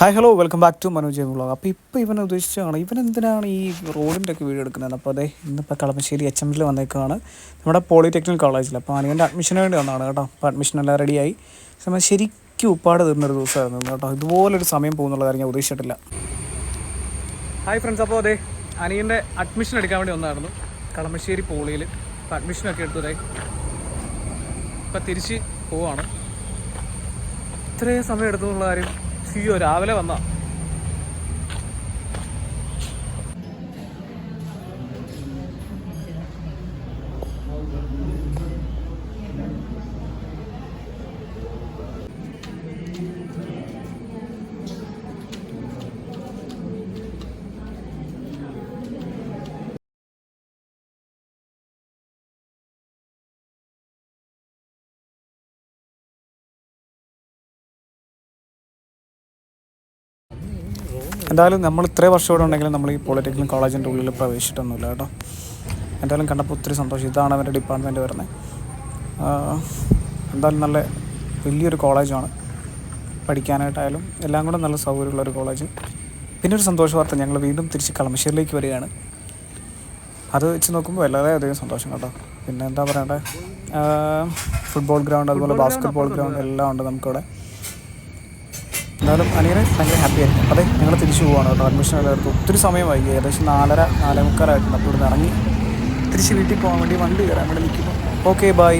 Hi hello welcome back to Manoj vlog അപ്പോൾ ഇപ്പോൾ ഇവൻ ഉദ്ദേശിച്ചാണ് ഇവൻ എന്തിനാണ് ഈ റോഡിന്റെ ഒക്കെ വീഡിയോ എടുക്കുന്നത്? അപ്പോൾ അതെ ഇന്നിപ്പോൾ കളമശ്ശേരി എച്ച് എമ്മിൽ വന്നേക്കാണ്. നമ്മുടെ പോളിടെക്നിക് കോളേജിൽ അപ്പോൾ അനിയന്റെ അഡ്മിഷന് വേണ്ടി വന്നതാണ് കേട്ടോ. അപ്പോൾ അഡ്മിഷൻ എല്ലാം റെഡിയായി സമയം ശരിക്കും ഉപ്പാട് തീർന്നൊരു ദിവസമായിരുന്നു കേട്ടോ. ഇതുപോലൊരു സമയം പോകുന്നുള്ള കാര്യം ഞാൻ ഉദ്ദേശിച്ചിട്ടില്ല. ഹായ് ഫ്രണ്ട്സ് അപ്പോൾ അതെ അനിയന്റെ അഡ്മിഷൻ എടുക്കാൻ വേണ്ടി വന്നായിരുന്നു കളമശ്ശേരി പോളിയിൽ അപ്പോൾ അഡ്മിഷനൊക്കെ എടുത്തതായി ഇപ്പം തിരിച്ച് പോവാണ്. ഇത്രയും സമയം എടുത്തു കാര്യം സിയോ രാവിലെ വന്നാ എന്തായാലും നമ്മൾ ഇത്രയും വർഷം ഇവിടെ ഉണ്ടെങ്കിലും നമ്മൾ ഈ പോളിടെക്നിക് കോളേജിന്റെ ഉള്ളിൽ പ്രവേശിച്ചിട്ടൊന്നുമില്ല കേട്ടോ. എന്തായാലും കണ്ടപ്പോൾ ഒത്തിരി സന്തോഷം. ഇതാണ് അവരുടെ ഡിപ്പാർട്ട്മെന്റ് വരുന്നത്. എന്തായാലും നല്ല വലിയൊരു കോളേജാണ്. പഠിക്കാനായിട്ടായാലും എല്ലാം കൂടെ നല്ല സൗകര്യമുള്ള ഒരു കോളേജ്. പിന്നെ ഒരു സന്തോഷ വാർത്ത. ഞങ്ങൾ വീണ്ടും തിരിച്ച് കളമശ്ശേരിയിലേക്ക് വരികയാണ്. അത് വെച്ച് നോക്കുമ്പോൾ വളരെയധികം സന്തോഷം കേട്ടോ. പിന്നെ എന്താ പറയണ്ടേ? ഫുട്ബോൾ ഗ്രൗണ്ട് അതുപോലെ ബാസ്കറ്റ്ബോൾ ഗ്രൗണ്ട് എല്ലാം ഉണ്ട് നമുക്കിവിടെ. എന്നാലും അനിയന് ഭയങ്കര ഹാപ്പി ആയിരുന്നു അതെ ഞങ്ങൾ തിരിച്ചു പോവാണ് കേട്ടോ. അഡ്മിഷൻ എല്ലാം എടുത്തു. സമയം സമയമായി ഏകദേശം നാലര നാലേ മുക്കാലായിട്ടുണ്ട്. അപ്പോൾ ഇവിടുന്ന് ഇറങ്ങി തിരിച്ച് വീട്ടിൽ പോകാൻ വേണ്ടി വണ്ടി കയറാൻ വേണ്ടി നിൽക്കുന്നു. Okay bye